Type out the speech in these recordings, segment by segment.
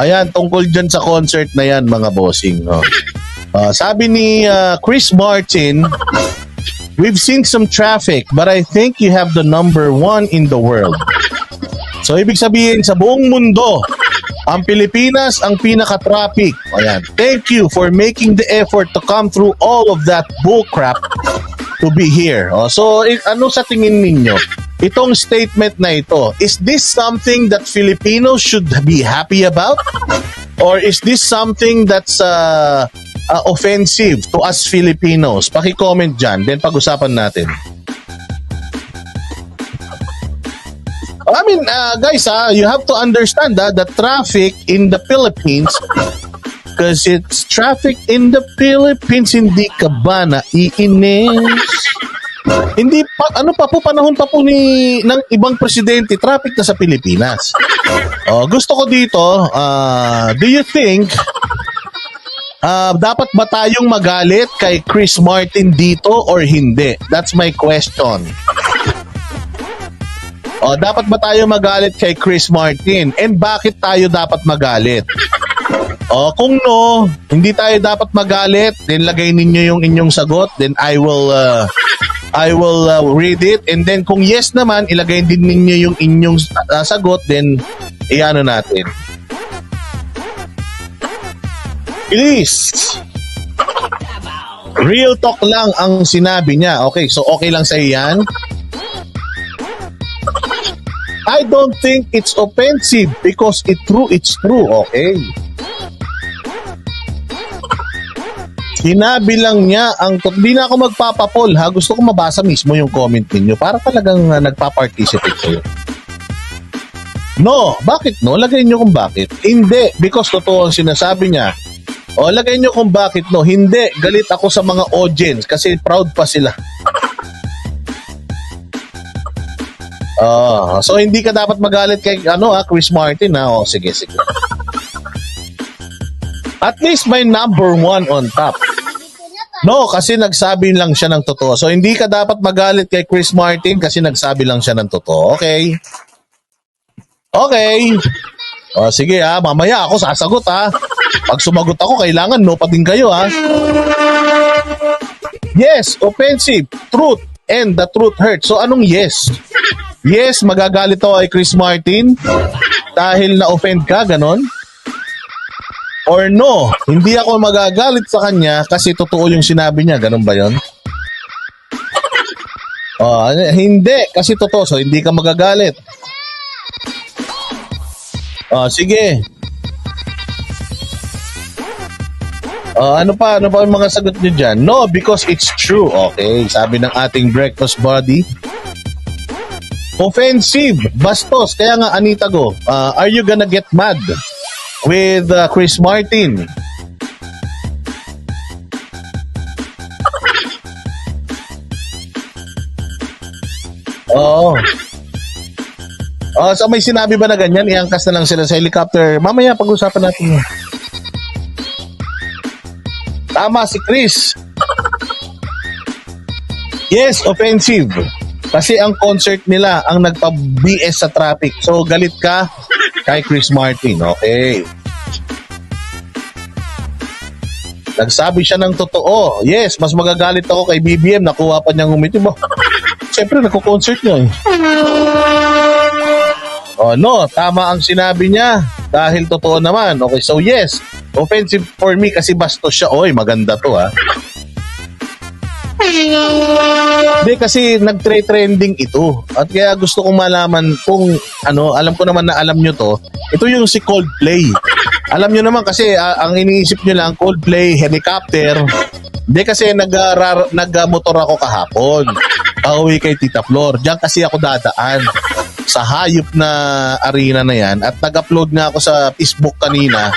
Ayan, tungkol dyan sa concert na yan, mga bossing. No? Ah, sabi ni ah, Chris Martin, We've seen some traffic, but I think you have the number one in the world. So, ibig sabihin, sa buong mundo, ang Pilipinas ang pinaka-traffic. Ayan. Thank you for making the effort to come through all of that bullcrap to be here. Oh, so, ano sa tingin ninyo? Itong statement na ito, is this something that Filipinos should be happy about? Or is this something that's uh, uh, offensive to us Filipinos? Paki-comment dyan, then pag-usapan natin. I mean, uh, guys, ah, you have to understand ah, the traffic in the Philippines because it's traffic in the Philippines, hindi ka ba naiinis? Hindi pa, ano pa po, panahon pa po ni, ng ibang presidente, traffic na sa Pilipinas. Oh, gusto ko dito, ah, do you think ah, dapat ba tayong magalit kay Chris Martin dito or hindi? That's my question. O, dapat ba tayo magalit kay Chris Martin? And bakit tayo dapat magalit? O, kung no, hindi tayo dapat magalit, then lagay ninyo yung inyong sagot, then I will uh, I will uh, read it and then kung yes naman, ilagay din ninyo yung inyong uh, sagot, then iano natin. Please. Real talk lang ang sinabi niya. Okay, so okay lang sa yan. I don't think it's offensive because it true, it's true, okay? Sinabi lang niya ang hindi na ako magpapapol ha. Gusto ko mabasa mismo yung comment ninyo para talagang uh, nagpa-participate kayo. No, bakit no? Lagay niyo kung bakit. Hindi, because totoo ang sinasabi niya. O, lagay niyo kung bakit no. Hindi, galit ako sa mga audience kasi proud pa sila. Ah, so hindi ka dapat magalit kay ano ah, Chris Martin ha. O, sige, sige. At least may number one on top. No, kasi nagsabi lang siya ng totoo. So hindi ka dapat magalit kay Chris Martin kasi nagsabi lang siya ng totoo. Okay? Okay. O, sige ha, mamaya ako sasagot ha. Pag sumagot ako, kailangan no pa din kayo ha. Yes, offensive, truth, and the truth hurts. So anong yes? Yes, magagalit ako kay Chris Martin dahil na-offend ka, ganon? Or no, hindi ako magagalit sa kanya kasi totoo yung sinabi niya, ganon ba yon? Oh, hindi, kasi totoo, so hindi ka magagalit. Oh, sige. Oh, ano pa? Ano pa yung mga sagot niyo dyan? No, because it's true. Okay, sabi ng ating breakfast buddy. Offensive, bastos. Kaya nga, Anita Go, uh, are you gonna get mad with uh, Chris Martin? Oo. Oh, so may sinabi ba na ganyan? Iangkas na lang sila sa helicopter. Mamaya pag-usapan natin yan. Tama si Chris. Yes, offensive. Kasi ang concert nila ang nagpa-BS sa traffic. So galit ka kay Chris Martin. Okay. Nagsabi siya ng totoo. Yes, mas magagalit ako kay BBM. Nakuha pa niyang umiti mo. Siyempre, nagko-concert niya eh. Oh, no, tama ang sinabi niya. Dahil totoo naman. Okay, so yes, offensive for me kasi bastos siya. Oy, maganda to ha. Hindi kasi nagtre-trending ito. At kaya gusto kong malaman kung ano, alam ko naman na alam nyo to. Ito yung si Coldplay. Alam nyo naman kasi ah, ang iniisip nyo lang Coldplay, helicopter. Hindi kasi nag, nag-motor ako kahapon. Pauwi kay Tita Flor. Diyan kasi ako dadaan sa hayop na arena na yan at nag-upload nga ako sa Facebook kanina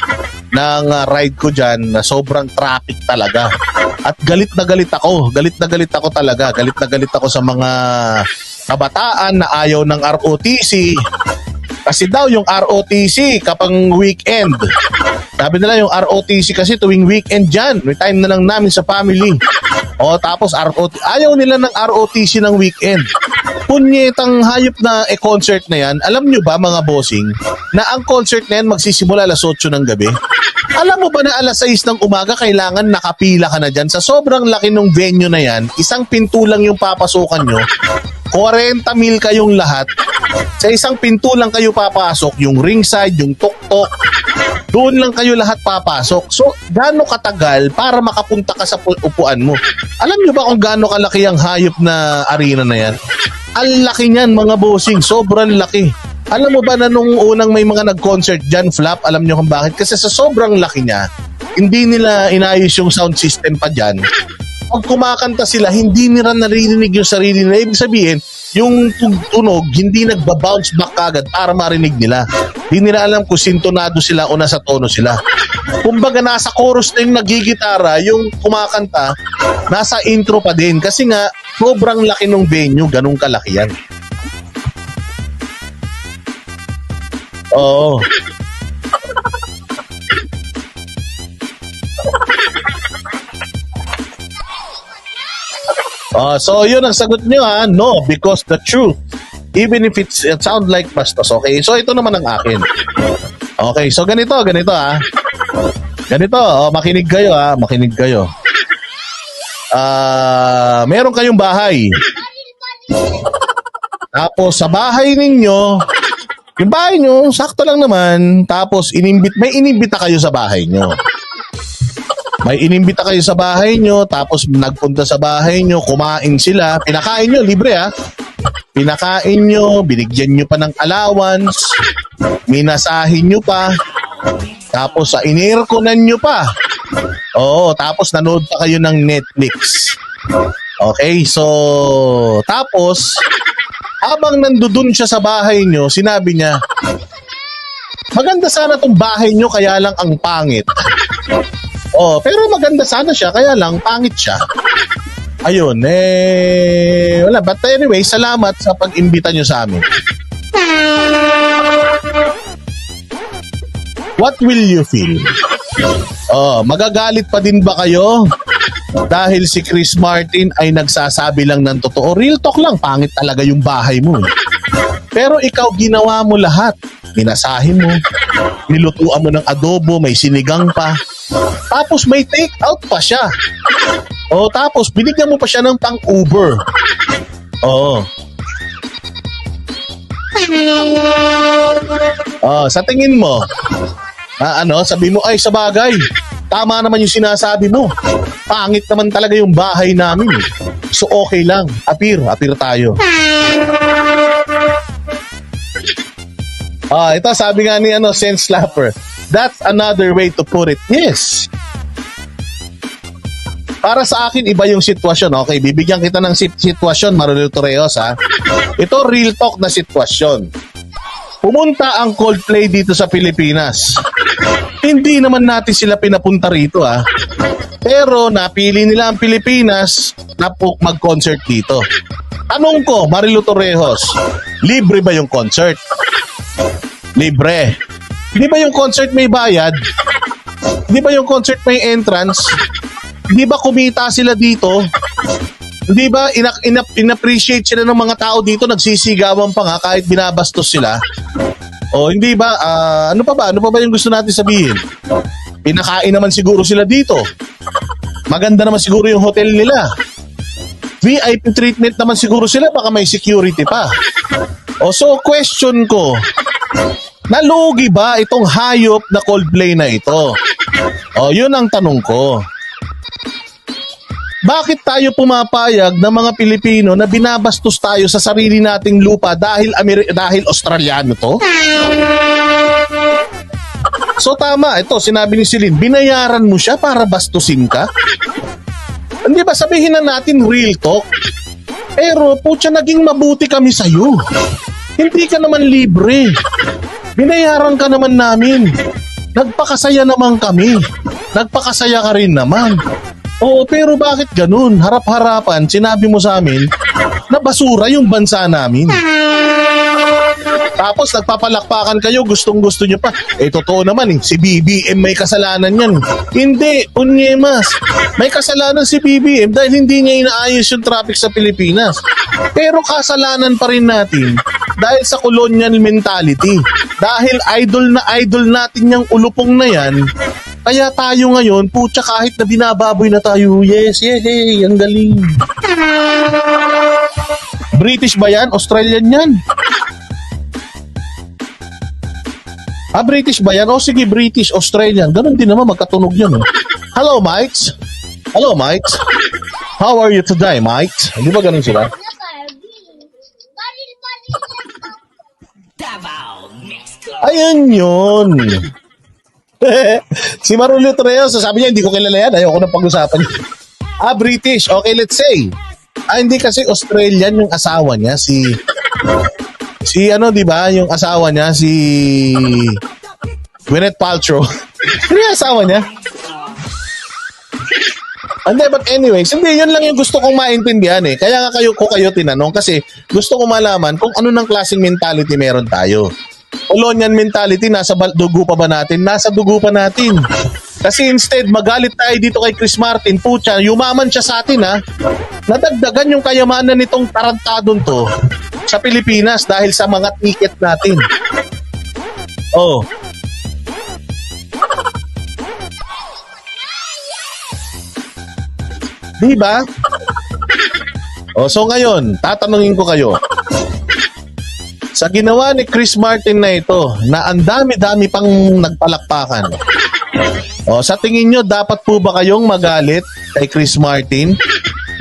ng uh, ride ko dyan na sobrang traffic talaga. At galit na galit ako. Galit na galit ako talaga. Galit na galit ako sa mga kabataan na ayaw ng ROTC. Kasi daw yung ROTC kapang weekend. Sabi nila yung ROTC kasi tuwing weekend dyan. May time na lang namin sa family. O tapos ROT ayaw nila ng ROTC ng weekend. Punyetang hayop na e concert na yan. Alam nyo ba mga bossing na ang concert na yan magsisimula alas 8 ng gabi? Alam mo ba na alas 6 ng umaga kailangan nakapila ka na dyan? Sa sobrang laki ng venue na yan, isang pinto lang yung papasukan nyo. 40 mil kayong lahat. Sa isang pinto lang kayo papasok, yung ringside, yung tok-tok, doon lang kayo lahat papasok. So, gaano katagal para makapunta ka sa pu- upuan mo? Alam nyo ba kung gaano kalaki ang hayop na arena na yan? Ang laki niyan mga bossing, sobrang laki. Alam mo ba na nung unang may mga nag-concert dyan, Flap, alam nyo kung bakit? Kasi sa sobrang laki niya, hindi nila inayos yung sound system pa dyan. Pag kumakanta sila, hindi nila naririnig yung sarili nila. Ibig sabihin, yung tunog, hindi nagba-bounce back agad para marinig nila. Hindi nila alam kung sintonado sila o nasa tono sila. Kumbaga, nasa chorus na yung nagigitara, yung kumakanta, nasa intro pa din. Kasi nga, sobrang laki ng venue, ganun kalaki yan. Oo. Ah, so yun ang sagot niyo ha. No, because the truth, even if it's, it sound like bastos, okay? So ito naman ang akin. Okay, so ganito, ganito ha. Ganito, oh, makinig kayo ha, makinig kayo. Ah, meron kayong bahay. Tapos sa bahay ninyo, yung bahay nyo, sakto lang naman. Tapos inimbit, may inimbita kayo sa bahay nyo. May inimbita kayo sa bahay nyo, tapos nagpunta sa bahay nyo, kumain sila, pinakain nyo, libre ha. Pinakain nyo, binigyan nyo pa ng allowance, minasahin nyo pa, tapos sa inirkonan nyo pa. Oo, tapos nanood pa kayo ng Netflix. Okay, so tapos habang nandoon siya sa bahay nyo, sinabi niya, maganda sana tong bahay nyo kaya lang ang pangit. Oh, pero maganda sana siya kaya lang pangit siya. Ayun, eh, wala. But anyway, salamat sa pag-imbita nyo sa amin. What will you feel? Oh, magagalit pa din ba kayo? Dahil si Chris Martin ay nagsasabi lang ng totoo. Real talk lang, pangit talaga yung bahay mo. Pero ikaw ginawa mo lahat. Minasahin mo, nilutuan mo ng adobo, may sinigang pa. Tapos may take out pa siya. O tapos binigyan mo pa siya ng pang Uber. Oo. Oh, sa tingin mo, ah, ano, sabi mo, ay sa bagay, tama naman yung sinasabi mo. Pangit naman talaga yung bahay namin. eh. So okay lang, apir, apir tayo. Ah, ito sabi nga ni ano, Sense Slapper. That's another way to put it. Yes. Para sa akin, iba yung sitwasyon. Okay, bibigyan kita ng sit- sitwasyon, Marilo Torreos, ha? Ito, real talk na sitwasyon. Pumunta ang Coldplay dito sa Pilipinas. Hindi naman natin sila pinapunta rito, ha? Pero napili nila ang Pilipinas na mag-concert dito. Tanong ko, Marilo Torrejos, libre ba yung concert? Libre. Di ba yung concert may bayad? Di ba yung concert may entrance? Di ba kumita sila dito? Di ba ina- ina- in-appreciate sila ng mga tao dito, nagsisigawan pa nga kahit binabastos sila? O hindi ba, ah, ano pa ba? Ano pa ba yung gusto natin sabihin? Pinakain naman siguro sila dito. Maganda naman siguro yung hotel nila. VIP treatment naman siguro sila, baka may security pa. O so, question ko, nalugi ba itong hayop na Coldplay na ito? O, yun ang tanong ko. Bakit tayo pumapayag ng mga Pilipino na binabastos tayo sa sarili nating lupa dahil Amer- dahil Australiano to? So tama, ito sinabi ni Celine, binayaran mo siya para bastusin ka? Hindi ba sabihin na natin real talk? Pero putya naging mabuti kami sa'yo. Hindi ka naman libre. Binayaran ka naman namin. Nagpakasaya naman kami. Nagpakasaya ka rin naman. Oo, pero bakit ganun? Harap-harapan, sinabi mo sa amin na basura yung bansa namin. Tapos nagpapalakpakan kayo, gustong gusto nyo pa. Eh totoo naman eh, si BBM may kasalanan yan. Hindi, unyemas. May kasalanan si BBM dahil hindi niya inaayos yung traffic sa Pilipinas. Pero kasalanan pa rin natin dahil sa colonial mentality. Dahil idol na idol natin yung ulupong na yan, kaya tayo ngayon, putya kahit na binababoy na tayo, yes, yes, hey, ang galing. British ba yan? Australian yan? Ah, British ba yan? O sige, British, Australian. Ganun din naman, magkatunog yun. Eh. Hello, mates. Hello, mates. How are you today, mates? Di ba ganun sila? Ayun yun. si Marulio Torreo, sabi niya, hindi ko kilala yan. Ayoko na pag-usapan. Ah, British. Okay, let's say. Ah, hindi kasi Australian yung asawa niya. Si, si ano, di ba? Yung asawa niya, si Gwyneth Paltrow. Ano yung asawa niya? Hindi, but anyways, hindi, yun lang yung gusto kong maintindihan eh. Kaya nga kayo ko kayo tinanong kasi gusto ko malaman kung ano ng klaseng mentality meron tayo. Colonial mentality, nasa dugo pa ba natin? Nasa dugo pa natin. Kasi instead, magalit tayo dito kay Chris Martin. Pucha, yumaman siya sa atin ha. Nadagdagan yung kayamanan nitong tarantadon to sa Pilipinas dahil sa mga ticket natin. Oh. Di ba? O, so ngayon, tatanungin ko kayo. Sa ginawa ni Chris Martin na ito, na ang dami-dami pang nagpalakpakan. O, sa tingin nyo, dapat po ba kayong magalit kay Chris Martin?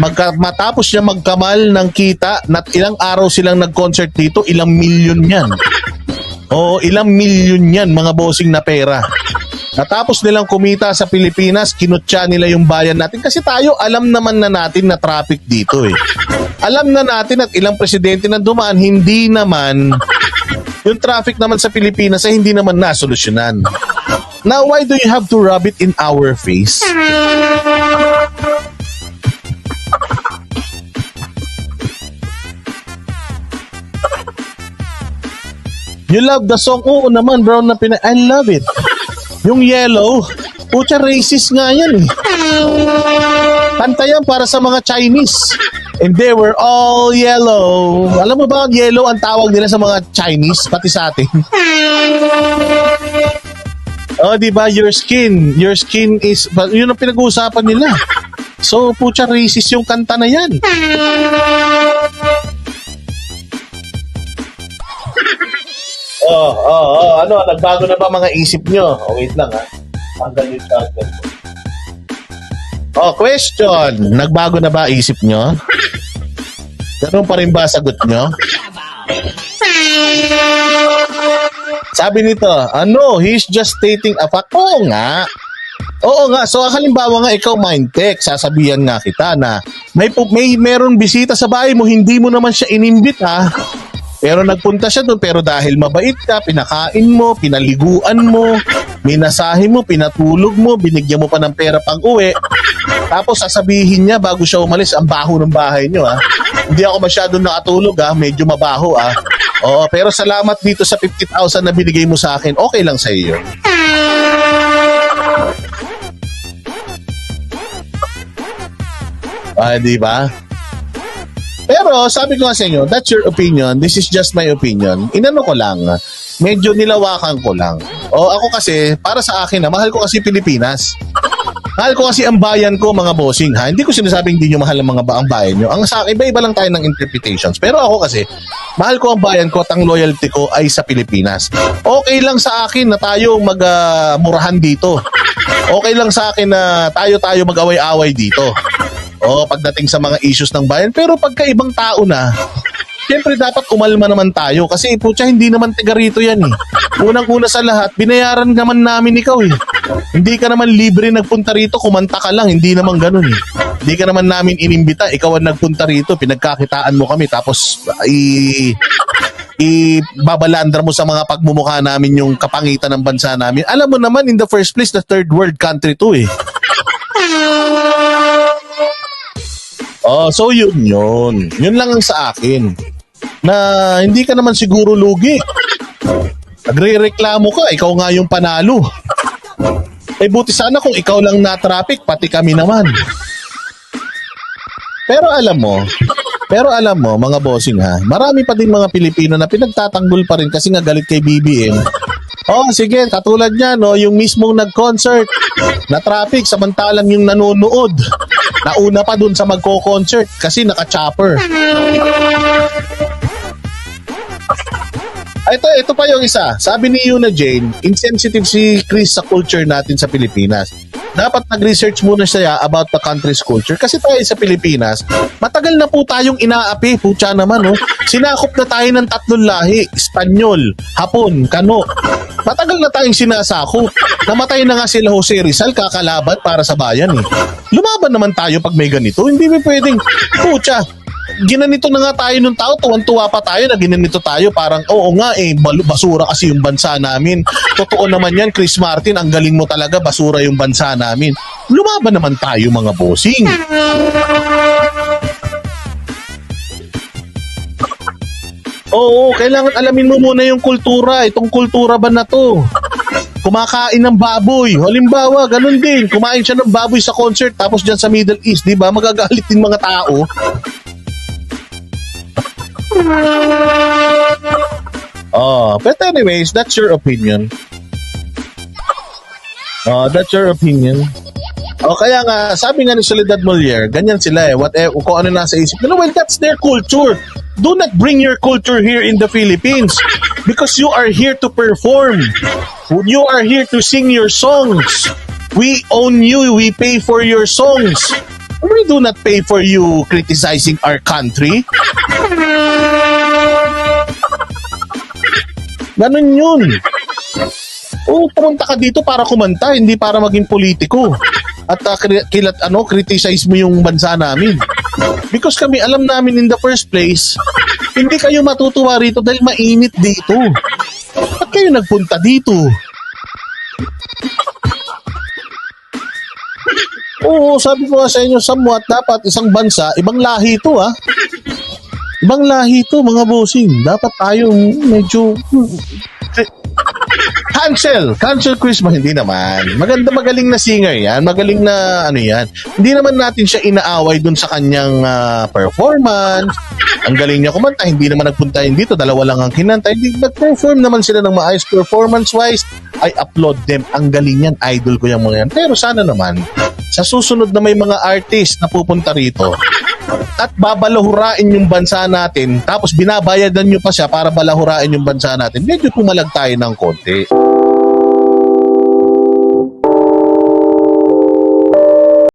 Magka, matapos niya magkamal ng kita na ilang araw silang nag-concert dito, ilang milyon yan. O, ilang milyon yan, mga bossing na pera. Natapos nilang kumita sa Pilipinas, kinutya nila yung bayan natin kasi tayo alam naman na natin na traffic dito eh. Alam na natin at ilang presidente na dumaan, hindi naman yung traffic naman sa Pilipinas ay hindi naman nasolusyonan. Now, why do you have to rub it in our face? You love the song? Oo naman, bro. Na pina- I love it. Yung yellow, pucha racist nga yan eh. Kanta yan para sa mga Chinese. And they were all yellow. Alam mo ba, yellow ang tawag nila sa mga Chinese, pati sa atin. Oh, di ba? Your skin. Your skin is... Yun ang pinag-uusapan nila. So, pucha racist yung kanta na yan. Oh, oh, oh. Ano, nagbago na ba mga isip nyo? Oh, wait lang ha. Tanggal yung charger ko. Oh, question. Nagbago na ba isip nyo? Ganun pa rin ba sagot nyo? Sabi nito, ano, he's just stating a fact. Oo nga. Oo nga. So, halimbawa nga, ikaw mindtech, sasabihan nga kita na may, may meron bisita sa bahay mo, hindi mo naman siya inimbit ha. Pero nagpunta siya doon, pero dahil mabait ka, pinakain mo, pinaliguan mo, minasahe mo, pinatulog mo, binigyan mo pa ng pera pang uwi. Tapos sasabihin niya bago siya umalis, ang baho ng bahay niyo ha. Hindi ako masyadong nakatulog ha, medyo mabaho ha. Oo, pero salamat dito sa 50,000 na binigay mo sa akin, okay lang sa iyo. Ah, di ba? Pero sabi ko nga sa inyo, that's your opinion. This is just my opinion. Inano ko lang. Medyo nilawakan ko lang. O ako kasi, para sa akin mahal ko kasi Pilipinas. Mahal ko kasi ang bayan ko, mga bossing ha. Hindi ko sinasabing hindi nyo mahal ang mga ba ang bayan nyo. Ang sa akin, iba-iba lang tayo ng interpretations. Pero ako kasi, mahal ko ang bayan ko at ang loyalty ko ay sa Pilipinas. Okay lang sa akin na tayo magmurahan dito. Okay lang sa akin na tayo-tayo mag-away-away dito. O pagdating sa mga issues ng bayan. Pero pagka ibang tao na, Siyempre dapat umalma naman tayo kasi putya hindi naman tiga rito yan eh. Unang-una sa lahat, binayaran naman namin ikaw eh. Hindi ka naman libre nagpunta rito, kumanta ka lang, hindi naman ganun eh. Hindi ka naman namin inimbita, ikaw ang nagpunta rito, pinagkakitaan mo kami tapos i ibabalandra mo sa mga pagmumukha namin yung kapangitan ng bansa namin. Alam mo naman, in the first place, the third world country to eh. Oh, so yun yun. Yun lang ang sa akin. na hindi ka naman siguro lugi. Nagre-reklamo ka, ikaw nga yung panalo. Eh buti sana kung ikaw lang na traffic, pati kami naman. Pero alam mo, pero alam mo, mga bossing ha, marami pa din mga Pilipino na pinagtatanggol pa rin kasi nga galit kay BBM. Oh, sige, katulad niya, no, yung mismong nag-concert na traffic, samantalang yung nanonood, nauna pa dun sa magko-concert kasi naka-chopper. Ah, Ito, ito pa yung isa. Sabi ni Yuna Jane, insensitive si Chris sa culture natin sa Pilipinas. Dapat nag-research muna siya about the country's culture. Kasi tayo sa Pilipinas, matagal na po tayong inaapi. Putya naman, oh. Sinakop na tayo ng tatlong lahi. Espanyol, Hapon, Kano. Matagal na tayong sinasakop. Namatay na nga sila Jose Rizal, kakalaban para sa bayan, eh. Lumaban naman tayo pag may ganito. Hindi mo pwedeng, putya, ginanito na nga tayo nung tao, tuwan-tuwa pa tayo na ginanito tayo. Parang, oo nga eh, basura kasi yung bansa namin. Totoo naman yan, Chris Martin, ang galing mo talaga, basura yung bansa namin. Lumaban naman tayo mga bossing. Oo, kailangan alamin mo muna yung kultura. Itong kultura ba na to? Kumakain ng baboy. Halimbawa, ganun din. Kumain siya ng baboy sa concert tapos dyan sa Middle East, di ba? Magagalit din mga tao. Oh, but anyways, that's your opinion. Oh, that's your opinion. O kaya nga, sabi nga ni Soledad Molier, ganyan sila eh. What, eh, kung ano nasa isip nila, well, that's their culture. Do not bring your culture here in the Philippines because you are here to perform. You are here to sing your songs. We own you. We pay for your songs. We do not pay for you criticizing our country. Ganun yun. Oo, pumunta ka dito para kumanta, hindi para maging politiko. At uh, kilat, ano, criticize mo yung bansa namin. Because kami, alam namin in the first place, hindi kayo matutuwa rito dahil mainit dito. Ba't kayo nagpunta dito? Oo, sabi ko sa inyo, somewhat dapat isang bansa, ibang lahi ito ah. Ibang lahi ito, mga bossing. Dapat tayo medyo... Cancel! Cancel Christmas, hindi naman. Maganda, magaling na singer yan. Magaling na ano yan. Hindi naman natin siya inaaway dun sa kanyang ah, performance. Ang galing niya kumanta, hindi naman nagpunta yun dito. Dalawa lang ang kinanta. Hindi, nag-perform naman sila ng maayos performance-wise. I applaud them. Ang galing yan. Idol ko yung mga yan. Pero sana naman, sa susunod na may mga artist na pupunta rito, at babalahurain yung bansa natin, tapos binabayadan nyo pa siya para balahurain yung bansa natin, medyo pumalag tayo ng konti.